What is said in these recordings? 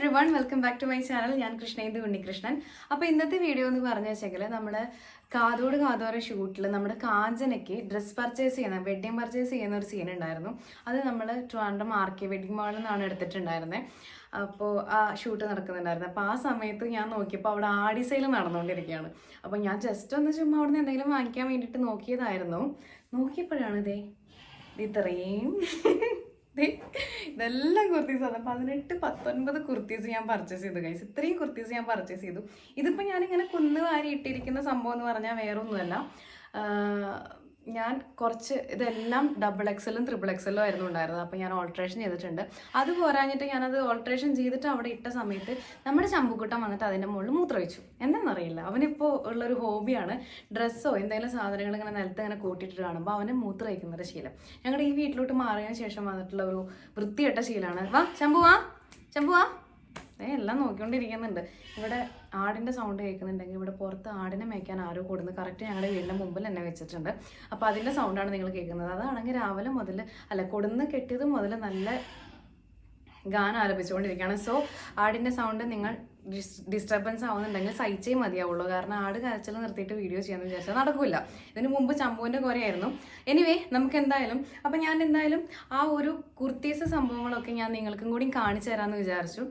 Back to my channel ഞാൻ കൃഷ്ണേന്ദു ഉണ്ണികൃഷ്ണൻ. അപ്പോൾ ഇന്നത്തെ വീഡിയോ എന്ന് പറഞ്ഞു വെച്ചെങ്കിൽ നമ്മൾ കാതോട് കാതോര ഷൂട്ടിൽ നമ്മുടെ കാഞ്ചനയ്ക്ക് ഡ്രസ്സ് പർച്ചേസ് ചെയ്യുന്ന വെഡ്ഡിങ് പർച്ചേസ് ചെയ്യുന്ന ഒരു സീൻ ഉണ്ടായിരുന്നു. അത് നമ്മൾ ട്രിവാൻഡ്രം മാർക്കി വെഡിങ് മാളിൽ നിന്നാണ് എടുത്തിട്ടുണ്ടായിരുന്നത് അപ്പോൾ ആ ഷൂട്ട് നടക്കുന്നുണ്ടായിരുന്നു. അപ്പോൾ ആ സമയത്ത് ഞാൻ നോക്കിയപ്പോൾ അവിടെ ആടി സെയിൽ നടന്നുകൊണ്ടിരിക്കുകയാണ്. അപ്പോൾ ഞാൻ ജസ്റ്റ് ഒന്ന് ചുമ്മാ അവിടെ നിന്ന് എന്തെങ്കിലും വാങ്ങിക്കാൻ വേണ്ടിയിട്ട് നോക്കിയതായിരുന്നു. നോക്കിയപ്പോഴാണ് ഇതേ ഇത് ഇത്രയും. ഇതെല്ലാം കുർത്തീസാണ് പതിനെട്ട് പത്തൊൻപത് കുർത്തീസ് ഞാൻ പർച്ചേസ് ചെയ്തു ഗൈസ് ഇത്രയും കുർത്തീസ് ഞാൻ പർച്ചേസ് ചെയ്തു. ഇതിപ്പോൾ ഞാനിങ്ങനെ കുന്ന് വാരി ഇട്ടിരിക്കുന്ന സംഭവം എന്ന് പറഞ്ഞാൽ വേറൊന്നുമല്ല. ഞാൻ കുറച്ച് ഇതെല്ലാം ഡബിൾ എക്സലും ത്രിബിൾ എക്സലും ആയിരുന്നു ഉണ്ടായിരുന്നത്. അപ്പോൾ ഞാൻ ഓൾട്രേഷൻ ചെയ്തിട്ടുണ്ട്. അത് പോരാഞ്ഞിട്ട് ഞാനത് ഓൾട്രേഷൻ ചെയ്തിട്ട് അവിടെ ഇട്ട സമയത്ത് നമ്മുടെ ചമ്പുക്കുട്ടൻ വന്നിട്ട് അതിന്റെ മുകളിൽ മൂത്രമൊഴിച്ചു. എന്താണെന്നറിയില്ല അവനിപ്പോൾ ഉള്ളൊരു ഹോബിയാണ് ഡ്രസ്സോ എന്തെങ്കിലും സാധനങ്ങൾ ഇങ്ങനെ നിലത്ത് ഇങ്ങനെ കൂട്ടിയിട്ട് കാണുമ്പോൾ അവന് മൂത്രമൊഴിക്കുന്നൊരു ശീലം. ഞങ്ങളുടെ ഈ വീട്ടിലോട്ട് മാറിയതിന് ശേഷം വന്നിട്ടുള്ള ഒരു വൃത്തിയട്ട ശീലമാണ് വാ ചമ്പു വാ ഏ എല്ലാം നോക്കിക്കൊണ്ടിരിക്കുന്നുണ്ട്. ഇവിടെ ആടിന്റെ സൗണ്ട് കേൾക്കുന്നുണ്ടെങ്കിൽ ഇവിടെ പുറത്ത് ആടിനെ മേയ്ക്കാൻ ആരോ കൊടുന്ന്. കറക്റ്റ് ഞങ്ങളുടെ വീടിന്റെ മുമ്പിൽ തന്നെ വെച്ചിട്ടുണ്ട്. അപ്പോൾ അതിന്റെ സൗണ്ടാണ് നിങ്ങൾ കേൾക്കുന്നത്. അതാണെങ്കിൽ രാവിലെ മുതൽ അല്ല കൊടുന്ന് കെട്ടിയത് മുതൽ നല്ല ഗാനം ആലപിച്ചുകൊണ്ടിരിക്കുകയാണ്. സോ ആടിന്റെ സൗണ്ട് നിങ്ങൾ ഡിസ്റ്റർബൻസ് ആവുന്നുണ്ടെങ്കിൽ സഹിച്ചേ മതിയാവുള്ളൂ. കാരണം ആട് കരച്ചിൽ നിർത്തിയിട്ട് വീഡിയോ ചെയ്യാമെന്ന് വിചാരിച്ചാൽ നടക്കില്ല ഇതിന് മുമ്പ് ചമ്പുവിന്റെ കുറയായിരുന്നു എനിവേ നമുക്ക് എന്തായാലും അപ്പം ഞാൻ എന്തായാലും ആ ഒരു കുർത്തീസ് സംഭവങ്ങളൊക്കെ ഞാൻ നിങ്ങൾക്കും കൂടി കാണിച്ചു തരാമെന്ന് വിചാരിച്ചു.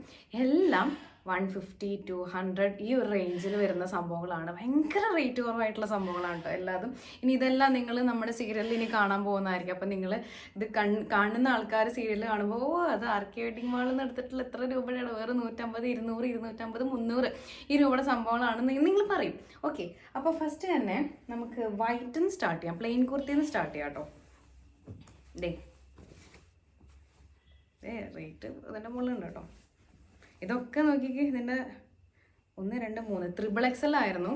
എല്ലാം വൺ ഫിഫ്റ്റി ടു ഹൺഡ്രഡ് ഈ ഒരു റേഞ്ചിൽ വരുന്ന സംഭവങ്ങളാണ്. ഭയങ്കര റേറ്റ് കുറവായിട്ടുള്ള സംഭവങ്ങളാണ് കേട്ടോ എല്ലാതും. ഇനി ഇതെല്ലാം നിങ്ങൾ നമ്മുടെ സീരിയലിൽ ഇനി കാണാൻ പോകുന്നതായിരിക്കും. അപ്പം നിങ്ങൾ ഇത് കാണുന്ന ആൾക്കാർ സീരിയൽ കാണുമ്പോൾ ഓ അത് ആർ കെ വെഡിങ് മാളിൽ നിന്ന് എടുത്തിട്ടുള്ള എത്ര രൂപയുടെ വേറെ നൂറ്റമ്പത് ഇരുന്നൂറ് ഇരുന്നൂറ്റമ്പത് മുന്നൂറ് ഈ രൂപയുടെ സംഭവങ്ങളാണ്. നിങ്ങൾ പറയും. ഓക്കെ അപ്പോൾ ഫസ്റ്റ് തന്നെ നമുക്ക് വൈറ്റും സ്റ്റാർട്ട് ചെയ്യാം. പ്ലെയിൻ കുർത്തിയിൽ നിന്ന് സ്റ്റാർട്ട് ചെയ്യാം കേട്ടോ. ഡേ റേറ്റ് മുകളിൽ മുകളിലുണ്ട് കേട്ടോ. ഇതൊക്കെ നോക്കിക്കേ ഇതിന്റെ ഒന്ന് രണ്ട് മൂന്ന്. ത്രിബിൾ എക്സൽ ആയിരുന്നു.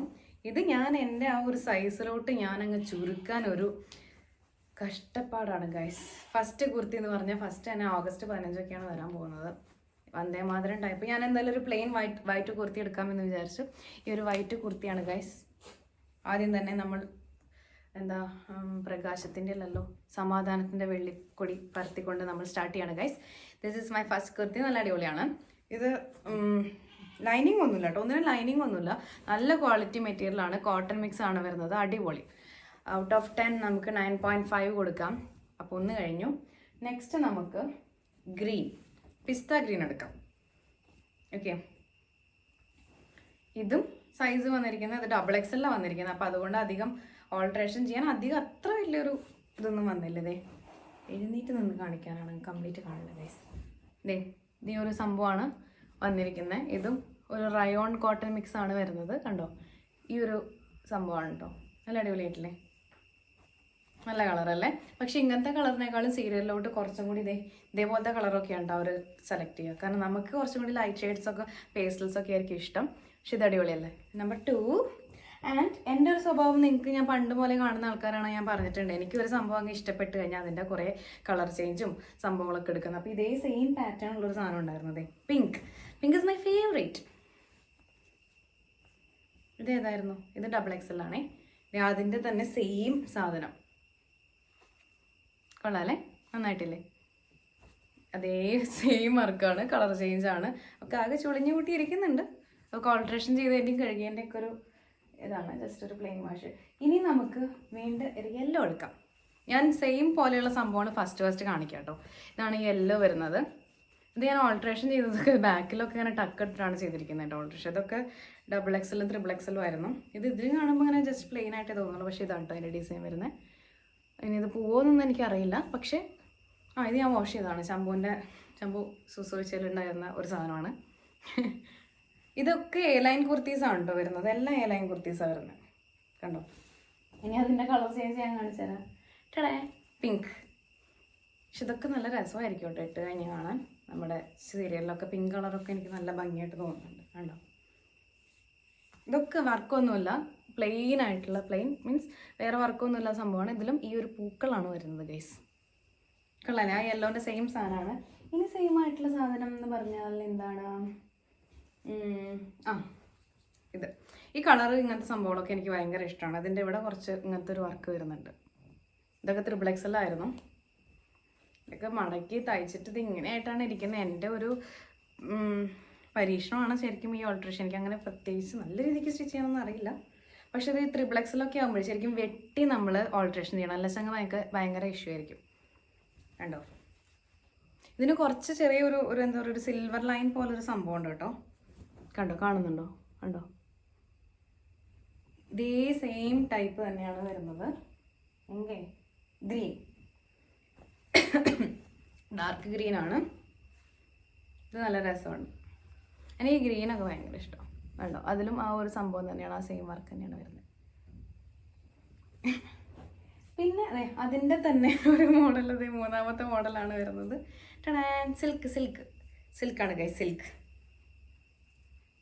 ഇത് ഞാൻ എന്റെ ആ ഒരു സൈസിലോട്ട് ഞാനങ്ങ് ചുരുക്കാൻ ഒരു കഷ്ടപ്പാടാണ് ഗൈസ് ഫസ്റ്റ് കുർത്തി എന്ന് പറഞ്ഞാൽ ഫസ്റ്റ് തന്നെ ഓഗസ്റ്റ് പതിനഞ്ചൊക്കെയാണ് വരാൻ പോകുന്നത്. വന്ദേ മാതരം ടൈപ്പ് ഞാൻ എന്തായാലും ഒരു പ്ലെയിൻ വൈറ്റ് വൈറ്റ് കുർത്തി എടുക്കാമെന്ന് വിചാരിച്ചു. ഈ ഒരു വൈറ്റ് കുർത്തിയാണ് ഗൈസ് ആദ്യം തന്നെ നമ്മൾ എന്താ പ്രകാശത്തിന്റെ അല്ലല്ലോ സമാധാനത്തിന്റെ വെള്ളിക്കൊടി പരത്തിക്കൊണ്ട് നമ്മൾ സ്റ്റാർട്ട് ചെയ്യാണ് guys this is my first kurti. നല്ല അടിപൊളിയാണ്. ഇത് ലൈനിങ് ഒന്നുമില്ല കേട്ടോ ഒന്നിനും ലൈനിങ് ഒന്നുമില്ല. നല്ല ക്വാളിറ്റി മെറ്റീരിയലാണ് കോട്ടൺ മിക്സ് ആണ് വരുന്നത്. അടിപൊളി. ഔട്ട് ഓഫ് ടെൻ നമുക്ക് നയൻ പോയിന്റ് ഫൈവ് കൊടുക്കാം. അപ്പോൾ ഒന്ന് കഴിഞ്ഞു. നെക്സ്റ്റ് നമുക്ക് ഗ്രീൻ പിസ്ത ഗ്രീൻ എടുക്കാം. ഓക്കെ ഇതും സൈസ് വന്നിരിക്കുന്നത് ഇത് ഡബിൾ എക്സ് എല്ലാം വന്നിരിക്കുന്നത്. അപ്പോൾ അതുകൊണ്ട് അധികം ഓൾട്രേഷൻ ചെയ്യാൻ അധികം അത്ര വലിയൊരു ഇതൊന്നും വന്നില്ലതേ എഴുന്നേറ്റ് നിന്ന് കാണിക്കാനാണ്. കംപ്ലീറ്റ് കാണുന്നത് ഗൈസ് ദേ ഈ ഒരു സംഭവമാണ് വന്നിരിക്കുന്നത് ഇതും ഒരു റയോൺ കോട്ടൺ മിക്സ് ആണ് വരുന്നത്. കണ്ടോ? ഈ ഒരു സംഭവമാണ് കേട്ടോ നല്ല അടിപൊളിയായിട്ടില്ലേ? നല്ല കളറല്ലേ പക്ഷെ ഇങ്ങനത്തെ കളറിനേക്കാളും സീരിയലിലോട്ട് കുറച്ചും കൂടി ഇതേ ഇതേപോലത്തെ കളറൊക്കെയാണ് അവർ സെലക്ട് ചെയ്യുക. കാരണം നമുക്ക് കുറച്ചും കൂടി ലൈറ്റ് ഷെയ്ഡ്സ് ഒക്കെ പേസ്റ്റൽസ് ഒക്കെ ആയിരിക്കും ഇഷ്ടം. പക്ഷെ ഇത് അടിപൊളിയല്ലേ? നമ്പർ ടു ആൻഡ് എന്റെ ഒരു സ്വഭാവം നിങ്ങൾക്ക് ഞാൻ പണ്ട് പോലെ കാണുന്ന ആൾക്കാരാണ് ഞാൻ പറഞ്ഞിട്ടുണ്ട്. എനിക്ക് ഒരു സംഭവം അങ്ങ് ഇഷ്ടപ്പെട്ട് കഴിഞ്ഞാൽ അതിന്റെ കുറേ കളർ ചേഞ്ചും സംഭവങ്ങളൊക്കെ എടുക്കുന്നത് അപ്പോൾ ഇതേ സെയിം പാറ്റേൺ ഉള്ളൊരു സാധനം ഉണ്ടായിരുന്നത് pink pink is my favourite ഇത് ഏതായിരുന്നു? ഇത് ഡബിൾ എക്സൽ ആണേ. അതിന്റെ തന്നെ സെയിം സാധനം. കൊള്ളാല്ലേ നന്നായിട്ടില്ലേ? അതേ സെയിം വർക്കാണ് കളർ ചേഞ്ച് ആണ്. ഒക്കെ ആകെ ചുളിഞ്ഞു കൂട്ടിയിരിക്കുന്നുണ്ട് അപ്പോൾ കോൾട്രേഷൻ ചെയ്തതിന്റെയും കഴുകിയതിന്റെയൊക്കെ ഒരു ഇതാണ് ജസ്റ്റ് ഒരു പ്ലെയിൻ വാഷ് ഇനി നമുക്ക് വീണ്ടും ഒരു യെല്ലോ എടുക്കാം. ഞാൻ സെയിം പോലെയുള്ള സംഭവമാണ് ഫസ്റ്റ് ഫസ്റ്റ് കാണിക്കാം കേട്ടോ ഇതാണ് യെല്ലോ വരുന്നത്. ഇത് ഞാൻ ഓൾട്രേഷൻ ചെയ്തതൊക്കെ ബാക്കിലൊക്കെ ഇങ്ങനെ ടക്ക് ഇട്ടിട്ടാണ് ചെയ്തിരിക്കുന്നത് കേട്ടോ ഓൾട്രേഷൻ ഇതൊക്കെ ഡബിൾ എക്സലും ത്രിബിൾ എക്സലും ആയിരുന്നു. ഇത് ഇതിൽ കാണുമ്പോൾ ഇങ്ങനെ ജസ്റ്റ് പ്ലെയിൻ ആയിട്ടേ തോന്നുള്ളൂ പക്ഷേ ഇതാണ് കേട്ടോ അതിന്റെ ഡിസൈൻ വരുന്നത് ഇനി ഇത് പോവോന്നൊന്നും എനിക്കറിയില്ല. പക്ഷേ ആ ഇത് ഞാൻ വാഷ് ചെയ്തതാണ്. ചമ്പുവിന്റെ ചമ്പു സുസോയിച്ചലുണ്ടായിരുന്ന ഒരു സാധനമാണ്. ഇതൊക്കെ എ ലൈൻ കുർത്തീസാണ് കേട്ടോ വരുന്നത്. എല്ലാം എ ലൈൻ കുർത്തീസാണ് വരുന്നത് കണ്ടോ? ഇനി അതിന്റെ കളർ ചേഞ്ച് ഞാൻ കാണിച്ചു തരാം പിങ്ക് പക്ഷെ ഇതൊക്കെ നല്ല രസമായിരിക്കും കേട്ടോ ഇട്ട് കഴിഞ്ഞ് കാണാൻ. നമ്മുടെ സീരിയലിലൊക്കെ പിങ്ക് കളറൊക്കെ എനിക്ക് നല്ല ഭംഗിയായിട്ട് തോന്നുന്നുണ്ട്. കണ്ടോ? ഇതൊക്കെ വർക്കൊന്നുമില്ല പ്ലെയിൻ ആയിട്ടുള്ള പ്ലെയിൻ മീൻസ് വേറെ വർക്കൊന്നുമില്ല സംഭവമാണ്. ഇതിലും ഈ ഒരു പൂക്കളാണ് വരുന്നത് ഗൈസ് കൊള്ളാം. ആ യെല്ലോന്റെ സെയിം സാധനമാണ്. ഇനി സെയിം ആയിട്ടുള്ള സാധനം എന്ന് പറഞ്ഞാൽ എന്താണ്? ആ ഇത്. ഈ കളർ ഇങ്ങനത്തെ സംഭവങ്ങളൊക്കെ എനിക്ക് ഭയങ്കര ഇഷ്ടമാണ് അതിന്റെ ഇവിടെ കുറച്ച് ഇങ്ങനത്തെ ഒരു വർക്ക് വരുന്നുണ്ട്. ഇതൊക്കെ ത്രിബിൾ എക്സലായിരുന്നു ഇതൊക്കെ മടക്കി തയ്ച്ചിട്ട് ഇത് ഇങ്ങനെയായിട്ടാണ് ഇരിക്കുന്നത്. എന്റെ ഒരു പരീക്ഷണമാണ് ശരിക്കും ഈ ഓൾട്രേഷൻ എനിക്ക് അങ്ങനെ പ്രത്യേകിച്ച് നല്ല രീതിക്ക് സ്റ്റിച്ച് ചെയ്യണമെന്ന് അറിയില്ല. പക്ഷെ ഇത് ത്രിബ്ലക്സിലൊക്കെ ആകുമ്പോൾ ശരിക്കും വെട്ടി നമ്മൾ ഓൾട്രേഷൻ ചെയ്യണം. അല്ല സംഘം ഭയങ്കര ഭയങ്കര ഇഷ്യൂ ആയിരിക്കും. കണ്ടോ? ഇതിന് കുറച്ച് ചെറിയൊരു ഒരു എന്താ പറയുക ഒരു സിൽവർ ലൈൻ പോലൊരു സംഭവം ഉണ്ട് കേട്ടോ. കണ്ടോ കാണുന്നുണ്ടോ? കണ്ടോ? ഇതേ സെയിം ടൈപ്പ് തന്നെയാണ് വരുന്നത്. എങ്കേ ഗ്രീൻ ഡാർക്ക് ഗ്രീൻ ആണ്. ഇത് നല്ല രസമാണ്. എനിക്ക് ഗ്രീനൊക്കെ ഭയങ്കര ഇഷ്ടമാണ്. കണ്ടോ? അതിലും ആ ഒരു സംഭവം തന്നെയാണ് ആ സെയിം വർക്ക് തന്നെയാണ് വരുന്നത്. പിന്നെ അതെ അതിന്റെ തന്നെ ഒരു മോഡൽ അതെ മൂന്നാമത്തെ മോഡലാണ് വരുന്നത്. സിൽക്ക് സിൽക്ക് സിൽക്കാണ് കൈ സിൽക്ക്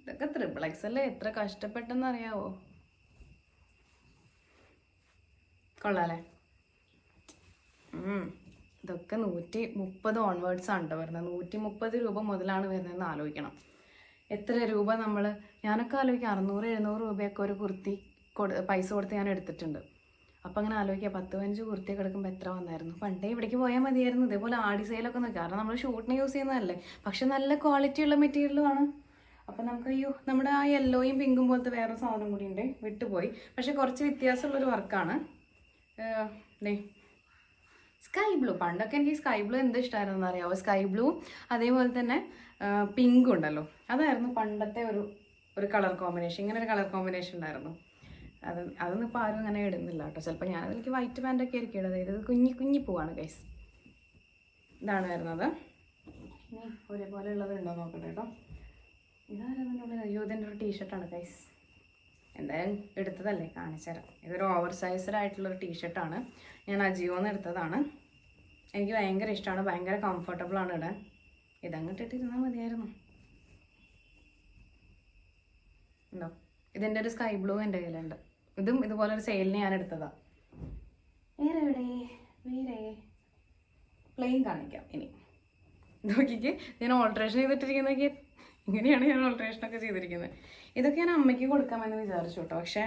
ഇതൊക്കെ ത്രിപ്ലക്സ് എക്സ് അല്ലേ? എത്ര കഷ്ടപ്പെട്ടെന്ന് അറിയാവോ കൊള്ളാലേ. ഇതൊക്കെ നൂറ്റി മുപ്പത് ഓൺവേർഡ്സ് ആണ് വരുന്നത്. നൂറ്റി മുപ്പത് രൂപ മുതലാണ് വരുന്നതെന്ന് ആലോചിക്കണം. എത്ര രൂപ നമ്മൾ ഞാനൊക്കെ ആലോചിക്കാം. അറുന്നൂറ് എഴുന്നൂറ് രൂപയൊക്കെ ഒരു കുർത്തി കൊടു പൈസ കൊടുത്ത് ഞാൻ എടുത്തിട്ടുണ്ട്. അപ്പം അങ്ങനെ ആലോചിക്കുക. പത്ത് പതിനഞ്ച് കുർത്തിയൊക്കെ എടുക്കുമ്പോൾ എത്ര വന്നായിരുന്നു? പണ്ടേ ഇവിടേക്ക് പോയാൽ മതിയായിരുന്നു. ഇതേപോലെ ആടി സെയിലൊക്കെ നോക്കി. കാരണം നമ്മൾ ഷൂട്ടിന് യൂസ് ചെയ്യുന്നതല്ലേ. പക്ഷെ നല്ല ക്വാളിറ്റി ഉള്ള മെറ്റീരിയലുമാണ് അപ്പം നമുക്ക് അയ്യോ നമ്മുടെ ആ യെല്ലോയും പിങ്കും പോലത്തെ വേറെ സാധനം കൂടി ഉണ്ട്. വിട്ടുപോയി. പക്ഷേ കുറച്ച് വ്യത്യാസമുള്ളൊരു വർക്കാണ്. സ്കൈ ബ്ലൂ പണ്ടൊക്കെ എനിക്ക് സ്കൈ ബ്ലൂ എന്ത് ഇഷ്ടമായിരുന്നു അറിയാമോ സ്കൈ ബ്ലൂ അതേപോലെ തന്നെ പിങ്ക് ഉണ്ടല്ലോ. അതായിരുന്നു പണ്ടത്തെ ഒരു ഒരു കളർ കോമ്പിനേഷൻ ഇങ്ങനെ ഒരു കളർ കോമ്പിനേഷൻ ഉണ്ടായിരുന്നു. അത് അതൊന്നും ഇപ്പോൾ ആരും അങ്ങനെ ഇടുന്നില്ല കേട്ടോ. ചിലപ്പോൾ ഞാൻ അതിലേക്ക് വൈറ്റ് പാന്റൊക്കെ ആയിരിക്കും ഇടുന്നത്. ഇത് കുഞ്ഞി കുഞ്ഞി പൂവാണ് ഗൈസ് ഇതാണ് വരുന്നത് ഇനി ഒരേപോലെ ഉള്ളത് ഉണ്ടോ നോക്കട്ടെ കേട്ടോ. അയ്യോ ഇതിന്റെ ഒരു ടീഷർട്ടാണ് ഗൈസ് എന്തായാലും എടുത്തതല്ലേ? കാണിച്ചുതരാം ഇതൊരു ഓവർ സൈസ്ഡ് ആയിട്ടുള്ളൊരു ടീഷർട്ടാണ് ഞാൻ അജിയോന്ന് എടുത്തതാണ്. എനിക്ക് ഭയങ്കര ഇഷ്ടമാണ് ഭയങ്കര കംഫർട്ടബിൾ ആണ് ഇടാൻ ഇതങ്ങോട്ട് ഇട്ടിരുന്നാൽ മതിയായിരുന്നു. ഉണ്ടോ ഇതിന്റെ ഒരു സ്കൈ ബ്ലൂ എന്റെ കയ്യിലുണ്ട്. ഇതും ഇതുപോലെ ഒരു സെയിലിന് ഞാൻ എടുത്തതാണ് വേറെ എവിടെ വേറെ? പ്ലെയിൻ കാണിക്കാം ഇനി. നോക്കിക്ക്. ഞാൻ ഓൾട്രേഷൻ ചെയ്തിട്ടിരിക്കുന്നതൊക്കെ ഇങ്ങനെയാണ് ഞാൻ ഓൾട്രേഷനൊക്കെ ചെയ്തിരിക്കുന്നത്. ഇതൊക്കെ ഞാൻ അമ്മയ്ക്ക് കൊടുക്കാമെന്ന് വിചാരിച്ചു കേട്ടോ. പക്ഷേ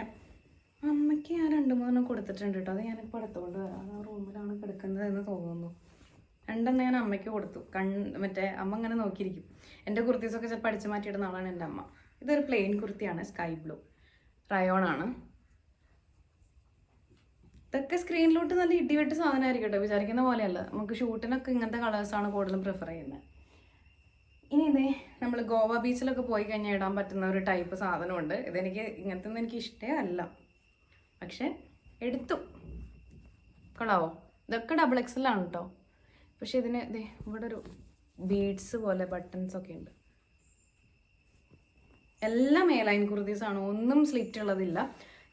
അമ്മയ്ക്ക് ഞാൻ രണ്ട് മൂന്നെണ്ണം കൊടുത്തിട്ടുണ്ട് കേട്ടോ. അത് ഞാനിപ്പോൾ എടുത്തുകൊണ്ട് വരാം. ആ റൂമിലാണ് കിടക്കുന്നത് എന്ന് തോന്നുന്നു. രണ്ടെണ്ണം ഞാൻ അമ്മയ്ക്ക് കൊടുത്തു. കൺ മറ്റേ അമ്മ അങ്ങനെ നോക്കിയിരിക്കും. എന്റെ കുർത്തീസൊക്കെ ചിലപ്പോൾ അടിച്ചു മാറ്റിയിടുന്ന ആളാണ് എന്റെ അമ്മ. ഇതൊരു പ്ലെയിൻ കുർത്തിയാണ് സ്കൈ ബ്ലൂ റയോൺ ആണ്. ഇതൊക്കെ സ്ക്രീനിലോട്ട് നല്ല ഇടിവെട്ട് സാധനമായിരിക്കും കേട്ടോ. വിചാരിക്കുന്ന പോലെയല്ല. നമുക്ക് ഷൂട്ടിനൊക്കെ ഇങ്ങനത്തെ കളേഴ്സാണ് കൂടുതലും പ്രിഫർ ചെയ്യുന്നത്. ഇനി ഇതേ നമ്മൾ ഗോവ ബീച്ചിലൊക്കെ പോയി കഴിഞ്ഞാൽ ഇടാൻ പറ്റുന്ന ഒരു ടൈപ്പ് സാധനമുണ്ട്. ഇതെനിക്ക് ഇങ്ങനത്തെ ഒന്നും എനിക്ക് ഇഷ്ടേ അല്ല പക്ഷെ എടുത്തു. കൊള്ളാവോ? ഇതൊക്കെ ഡബിൾ എക്സലാണ് കേട്ടോ പക്ഷെ ഇതിന് ഇവിടെ ഒരു ബീഡ്സ് പോലെ ബട്ടൺസ് ഒക്കെ ഉണ്ട്. എല്ലാം മേലൈൻ കുർത്തീസാണ് ഒന്നും സ്ലിറ്റ് ഉള്ളതില്ല.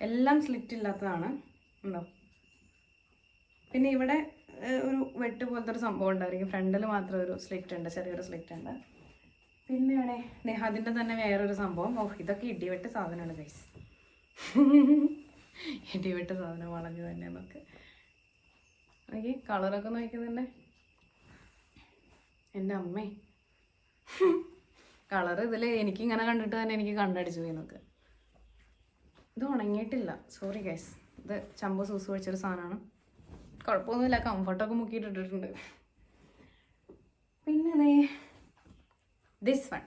എല്ലാം സ്ലിറ്റ് ഇല്ലാത്തതാണ്. ഉണ്ടോ? പിന്നെ ഇവിടെ ഒരു വെട്ട് പോലത്തെ ഒരു സംഭവം ഉണ്ടായിരിക്കും. ഫ്രണ്ടിൽ മാത്രം ഒരു സ്ലിറ്റ് ഉണ്ട്. ചെറിയൊരു സ്ലിറ്റ് ഉണ്ട്. പിന്നെ ഇവിടെ അതിന്റെ തന്നെ വേറൊരു സംഭവം. ഓ ഇതൊക്കെ ഇടിവെട്ട് സാധനമാണ് ഗൈസ് ഇടിവെട്ട് സാധനം വളഞ്ഞു തന്നെ നമുക്ക്. നോക്കി കളറൊക്കെ നോക്കുന്നുണ്ട് എന്റെ അമ്മേ. കളർ ഇതിൽ എനിക്കിങ്ങനെ കണ്ടിട്ട് തന്നെ എനിക്ക് കണ്ടടിച്ചു പോയി നോക്ക്. ഇത് ഉണങ്ങിയിട്ടില്ല. സോറി ഗൈസ് ഇത് ചമ്പ സൂസ് വെച്ചൊരു സാധനമാണ്. കുഴപ്പമൊന്നുമില്ല കംഫർട്ടൊക്കെ മുക്കിയിട്ടിട്ടുണ്ട് പിന്നെ ദിസ് വൺ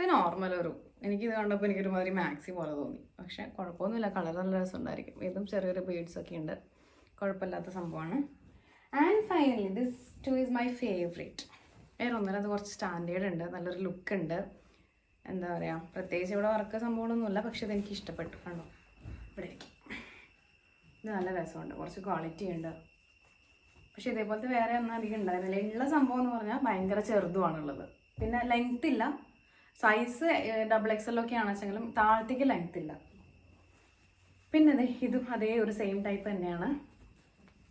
ഇത് നോർമൽ ഒരു എനിക്കിത് കണ്ടപ്പോൾ എനിക്കൊരു മാതിരി മാക്സി പോലെ തോന്നി. പക്ഷേ കുഴപ്പമൊന്നുമില്ല കളർ നല്ല രസമുണ്ടായിരിക്കും. ഇതും ചെറിയൊരു ബീഡ്സ് ഒക്കെ ഉണ്ട്. കുഴപ്പമില്ലാത്ത സംഭവമാണ്. And finally this too is my favourite വേറെ ഒന്നുമില്ല അത് കുറച്ച് സ്റ്റാൻഡേർഡ് ഉണ്ട്. നല്ലൊരു ലുക്ക് ഉണ്ട്. എന്താ പറയുക പ്രത്യേകിച്ച് ഇവിടെ വർക്ക് സംഭവങ്ങളൊന്നുമില്ല പക്ഷെ ഇതെനിക്ക് ഇഷ്ടപ്പെട്ടു. കണ്ടോ? ഇവിടെ. ഇത് നല്ല രസമുണ്ട്. കുറച്ച് ക്വാളിറ്റി ഉണ്ട്. പക്ഷെ ഇതേപോലത്തെ വേറെ ഒന്നും അധികം ഉണ്ടായിരുന്നില്ല ഉള്ള സംഭവം എന്ന് പറഞ്ഞാൽ ഭയങ്കര ചെറുതുമാണുള്ളത്. പിന്നെ ലെങ്ത് ഇല്ല. സൈസ് ഡബിൾ എക്സ് എൽ ഒക്കെ ആണെച്ചെങ്കിലും താഴത്തേക്ക് ലെങ്ത് ഇല്ല. പിന്നെ അതെ ഇതും അതേ ഒരു സെയിം ടൈപ്പ് തന്നെയാണ്.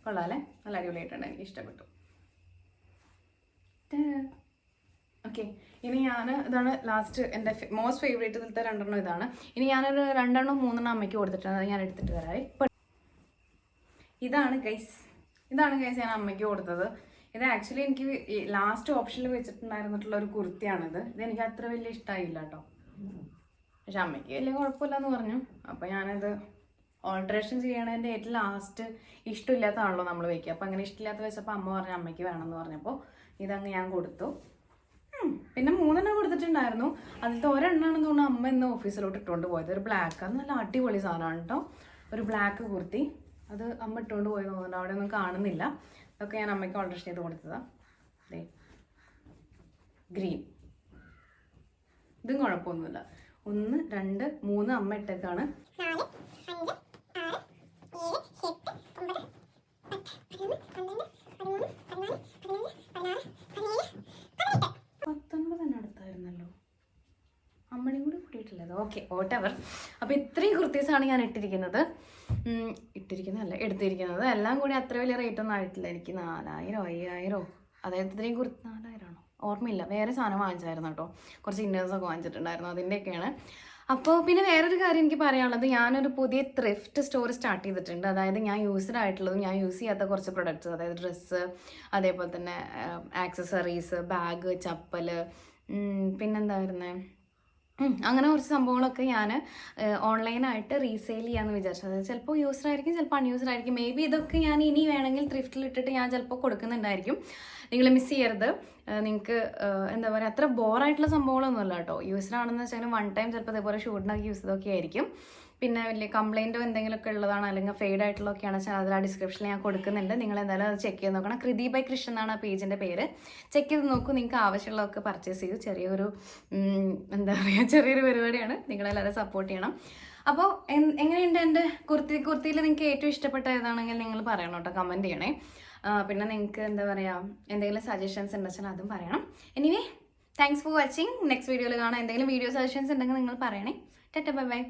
കൊള്ളാല്ലേ? നല്ല അടിപൊളിയായിട്ടുണ്ട്. എനിക്ക് ഇഷ്ടപ്പെട്ടു. ഓക്കെ ഇനി ഞാൻ ഇതാണ് ലാസ്റ്റ് എന്റെ മോസ്റ്റ് ഫേവറേറ്റ് ഇതിലത്തെ രണ്ടെണ്ണം ഇതാണ്. ഇനി ഞാനൊരു രണ്ടെണ്ണം മൂന്നെണ്ണം അമ്മയ്ക്ക് കൊടുത്തിട്ടുണ്ട് അത് ഞാൻ എടുത്തിട്ട് വരാവേ. ഇതാണ് ഗൈസ് ഇതാണ് ഗൈസ് ഞാൻ അമ്മയ്ക്ക് കൊടുത്തത്. ഇത് ആക്ച്വലി എനിക്ക് ലാസ്റ്റ് ഓപ്ഷനിൽ വെച്ചിട്ടുണ്ടായിരുന്നിട്ടുള്ള ഒരു കുർത്തിയാണിത്. ഇത് എനിക്ക് അത്ര വലിയ ഇഷ്ടമായില്ല കേട്ടോ പക്ഷെ അമ്മയ്ക്ക് വലിയ കുഴപ്പമില്ലെന്ന് പറഞ്ഞു. അപ്പം ഞാനത് ഓൾട്രേഷൻ ചെയ്യണതിന്റെ ഏറ്റവും ലാസ്റ്റ് ഇഷ്ടമില്ലാത്തതാണല്ലോ നമ്മൾ വയ്ക്കുക അപ്പം അങ്ങനെ ഇഷ്ടമില്ലാത്ത വെച്ചപ്പോൾ അമ്മ പറഞ്ഞു അമ്മയ്ക്ക് വേണമെന്ന് പറഞ്ഞപ്പോൾ ഇതങ്ങ് ഞാൻ കൊടുത്തു. പിന്നെ മൂന്നെണ്ണം കൊടുത്തിട്ടുണ്ടായിരുന്നു. അതിലത്തെ ഒരെണ്ണാണെന്ന് തോന്നുന്നു അമ്മ ഇന്ന് ഓഫീസിലോട്ട് ഇട്ടുകൊണ്ട് പോയത്. ഒരു ബ്ലാക്ക് അത് നല്ല അടിപൊളി സാധനമാണ് കേട്ടോ ഒരു ബ്ലാക്ക് കുർത്തി. അത് അമ്മ ഇട്ടുകൊണ്ട് പോയി തോന്നുന്നുണ്ട് അവിടെ ഒന്നും കാണുന്നില്ല. അതൊക്കെ ഞാൻ അമ്മയ്ക്ക് ഓൾഡർ ചെയ്ത് കൊടുത്തതാണ് ഗ്രീൻ. ഇതും കുഴപ്പമൊന്നുമില്ല. ഒന്ന് രണ്ട് മൂന്ന് അമ്മ ഇട്ടേക്കാണ്. അടുത്തായിരുന്നല്ലോ അമ്മയും കൂടി കൂടിയിട്ടില്ലത് ഓക്കെ ഓട്ടവർ അപ്പോൾ ഇത്രയും കുർത്തീസാണ് ഞാൻ ഇട്ടിരിക്കുന്നത്. ഇട്ടിരിക്കുന്നതല്ല എടുത്തിരിക്കുന്നത്. എല്ലാം കൂടി അത്ര വലിയ റേറ്റ് ഒന്നും ആയിട്ടില്ല. എനിക്ക് നാലായിരം അയ്യായിരോ അതായത് ഇത്രയും കുർത്തി നാലായിരമാണോ ഓർമ്മയില്ല. വേറെ സാധനം വാങ്ങിച്ചായിരുന്നു കേട്ടോ. കുറച്ച് ഇന്നേഴ്സൊക്കെ വാങ്ങിച്ചിട്ടുണ്ടായിരുന്നു. അതിന്റെയൊക്കെയാണ് അപ്പോൾ പിന്നെ വേറൊരു കാര്യം എനിക്ക് പറയാനുള്ളത്. ഞാനൊരു പുതിയ ത്രിഫ്റ്റ് സ്റ്റോർ സ്റ്റാർട്ട് ചെയ്തിട്ടുണ്ട്. അതായത് ഞാൻ യൂസ്ഡ് ആയിട്ടുള്ളതും ഞാൻ യൂസ് ചെയ്യാത്ത കുറച്ച് പ്രൊഡക്ട്സ് അതായത് ഡ്രസ്സ് അതേപോലെ തന്നെ ആക്സസറീസ് ബാഗ് ചപ്പൽ പിന്നെന്തായിരുന്നേ അങ്ങനെ കുറച്ച് സംഭവങ്ങളൊക്കെ ഞാൻ ഓൺലൈനായിട്ട് റീസെയിൽ ചെയ്യാമെന്ന് വിചാരിച്ചത് ചിലപ്പോൾ യൂസ്ഡ് ആയിരിക്കും ചിലപ്പോൾ അൺയൂസ്ഡ് ആയിരിക്കും. മേ ബി ഇതൊക്കെ ഞാൻ ഇനി വേണമെങ്കിൽ ത്രിഫ്റ്റിൽ ഇട്ടിട്ട് ഞാൻ ചിലപ്പോൾ കൊടുക്കുന്നുണ്ടായിരിക്കും. നിങ്ങൾ മിസ് ചെയ്യരുത്. നിങ്ങൾക്ക് എന്താ പറയുക അത്ര ബോറായിട്ടുള്ള സംഭവങ്ങളൊന്നുമല്ല കേട്ടോ. യൂസ്ഡ് ആണെന്ന് വെച്ചാൽ വൺ ടൈം ചിലപ്പോൾ ഇതേപോലെ ഷൂട്ടിനൊക്കെ യൂസ് ചെയ്തൊക്കെ ആയിരിക്കും. പിന്നെ വലിയ കംപ്ലൈന്റോ എന്തെങ്കിലുമൊക്കെ ഉള്ളതാണ്? അല്ലെങ്കിൽ ഫെയ്ഡ് ആയിട്ടുള്ളതൊക്കെയാണ്? വെച്ചാൽ അതിൽ ആ ഡിസ്ക്രിപ്ഷനിൽ ഞാൻ കൊടുക്കുന്നുണ്ട്. നിങ്ങൾ എന്തായാലും അത് ചെക്ക് ചെയ്ത് നോക്കണം. കൃതി ബൈ കൃഷ്ണൻ എന്നാണ് ആ പേജിന്റെ പേര്. ചെക്ക് ചെയ്ത് നോക്കൂ. നിങ്ങൾക്ക് ആവശ്യമുള്ളതൊക്കെ പർച്ചേസ് ചെയ്തു ചെറിയൊരു എന്താ പറയുക ചെറിയൊരു പരിപാടിയാണ്. നിങ്ങളെല്ലാവരും സപ്പോർട്ട് ചെയ്യണം. അപ്പോൾ എങ്ങനെയുണ്ട് എന്റെ കുർത്തി? കുർത്തിയിൽ നിങ്ങൾക്ക് ഏറ്റവും ഇഷ്ടപ്പെട്ട ഏതാണെങ്കിൽ നിങ്ങൾ പറയണം കേട്ടോ. കമന്റ് ചെയ്യണേ. പിന്നെ നിങ്ങൾക്ക് എന്താ പറയുക എന്തെങ്കിലും സജഷൻസ് ഉണ്ടെച്ചാൽ അതും പറയണം. Anyway thanks for watching next വീഡിയോയിൽ കാണാം. എന്തെങ്കിലും വീഡിയോ സജഷൻസ് ഉണ്ടെങ്കിൽ നിങ്ങൾ പറയണേ. Tata bye bye.